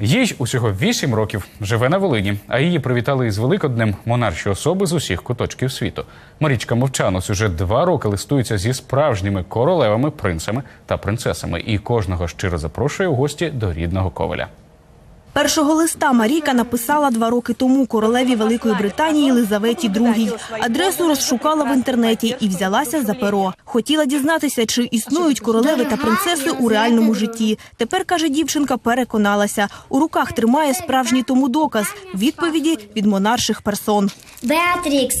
Їй усього 8 років живе на Волині, а її привітали із Великоднем монарші особи з усіх куточків світу. Марічка Мовчанос уже два роки листується зі справжніми королевами, принцами та принцесами, і кожного щиро запрошує у гості до рідного коваля. Першого листа Марійка написала два роки тому королеві Великої Британії Єлизаветі II. Адресу розшукала в інтернеті і взялася за перо. Хотіла дізнатися, чи існують королеви та принцеси у реальному житті. Тепер, каже дівчинка, переконалася. У руках тримає справжній тому доказ – відповіді від монарших персон. Беатрікс,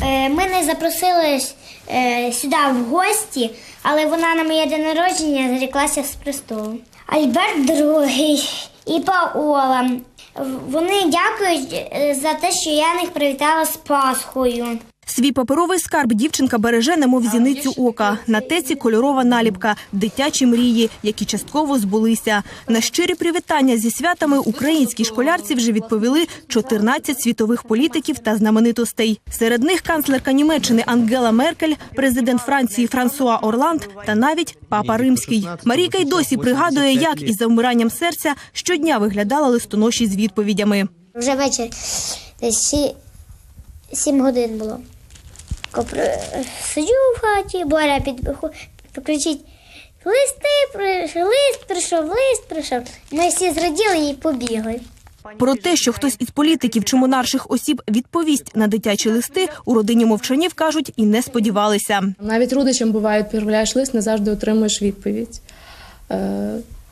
е, ми не запросили е, сюди в гості, але вона на моє день народження зріклася з престолу. Альберт II і Паола. Вони дякують е, за те, що я їх привітала з Пасхою. Свій паперовий скарб дівчинка береже, немов зіницю ока. На теці кольорова наліпка «Дитячі мрії», які частково збулися. На щирі привітання зі святами українські школярці вже відповіли 14 світових політиків та знаменитостей. Серед них канцлерка Німеччини Ангела Меркель, президент Франції Франсуа Орланд та навіть папа Римський. Марійка й досі пригадує, як із завмиранням серця щодня виглядала листоноші з відповідями. Вже вечір десь сім годин було. Сиджу в хаті, Боря під, кричить, листи прийшов, лист прийшов, лист прийшов. Ми всі зраділи і побігли. Про те, що хтось із політиків чи монарших осіб відповість на дитячі листи, у родині мовчанів кажуть і не сподівалися. Навіть родичам буває, відправляєш лист, не завжди отримуєш відповідь.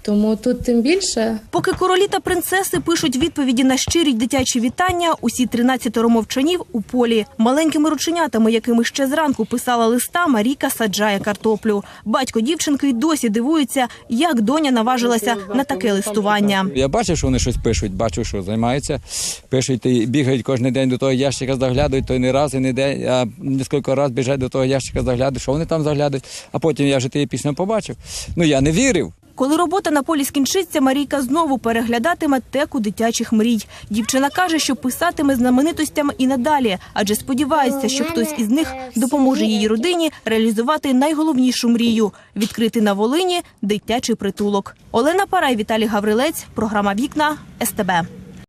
Тому тут тим більше Поки королі та принцеси пишуть відповіді на щирі дитячі вітання, усі 13 мовчанів у полі. Маленькими рученятами, якими ще зранку писала листа, Маріка саджає картоплю. Батько дівчинки й досі дивується, як доня наважилася на таке листування. Я бачив, що вони щось пишуть, бачу, що займаються. Пишуть і бігають кожен день до того ящика, заглядають, то не раз, і не день, а кілька разів біжать до того ящика, заглядають, що вони там заглядають. А потім я вже тієї пісню побачив. Ну я не вірив. Коли робота на полі скінчиться, Марійка знову переглядатиме теку дитячих мрій. Дівчина каже, що писатиме знаменитостями і надалі, адже сподівається, що хтось із них допоможе її родині реалізувати найголовнішу мрію відкрити на Волині дитячий притулок. Олена Парай, Віталій Гаврилець, програма Вікна СТБ.